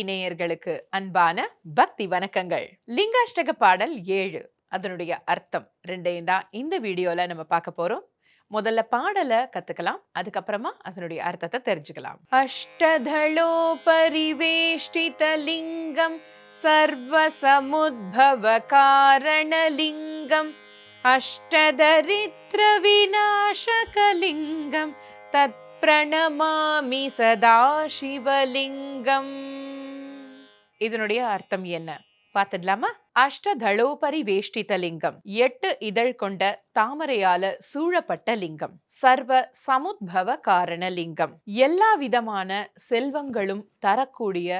நேயர்களுக்கு அன்பான பக்தி வணக்கங்கள். லிங்காஷ்டக பாடல் ஏழு. அதனுடைய அர்த்தம் ரெண்டையும் தான் இந்த வீடியோல நம்ம பார்க்க போறோம். முதல்ல பாடலை கத்துக்கலாம். அதுக்கப்புறமா அதனுடைய அர்த்தத்தை தெரிஞ்சுக்கலாம். அஷ்டதளோ பரிவேஷ்டித லிங்கம் சர்வ சமுத்பவ காரணலிங்கம் அஷ்டதரித்ர விநாசகலிங்கம் தத் பிரணமாமி சதா சிவலிங்கம் இதனுடைய அர்த்தம் என்ன? பார்த்துடலாமா? அஷ்டதளோபரி வேஷ்டித லிங்கம் எட்டு இதழ் கொண்ட தாமரையால சூழப்பட்ட லிங்கம். சர்வ சமுத்பவ காரண லிங்கம். எல்லா விதமான செல்வங்களும் தரக்கூடிய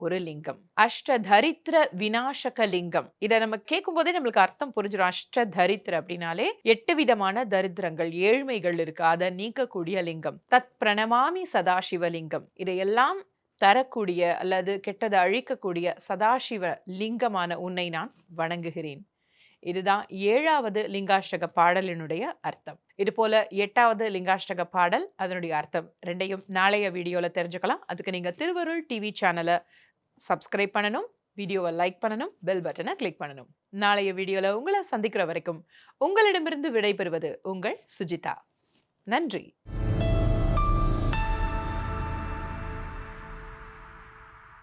ஒரு லிங்கம். அஷ்டதரித்திர விநாசக லிங்கம். இதை நம்ம கேட்கும் போதே நம்மளுக்கு அர்த்தம் புரிஞ்சிடும் அஷ்டதரித்திர அப்படின்னாலே எட்டு விதமான தரித்திரங்கள் ஏழ்மைகள் இருக்கு. அதை நீக்கக்கூடிய லிங்கம். தத் பிரணமாமி சதாசிவலிங்கம் இதையெல்லாம் தரக்கூடிய அல்லது கெட்டதை அழிக்கக்கூடிய சதாசிவ லிங்கமான உன்னை நான் வணங்குகிறேன். இதுதான் ஏழாவது லிங்காஷ்டக பாடலினுடைய அர்த்தம். இது போல எட்டாவது லிங்காஷ்டக பாடல் அதனுடைய அர்த்தம். ரெண்டையும் நாளைய வீடியோவில் தெரிஞ்சுக்கலாம். அதுக்கு நீங்கள் திருவருள் டிவி சேனலை சப்ஸ்கிரைப் பண்ணணும் வீடியோவை லைக் பண்ணணும் பெல் பட்டனை கிளிக் பண்ணணும். நாளைய வீடியோவில் உங்களை சந்திக்கிற வரைக்கும் உங்களிடமிருந்து விடைபெறுவது உங்கள் சுஜிதா. நன்றி.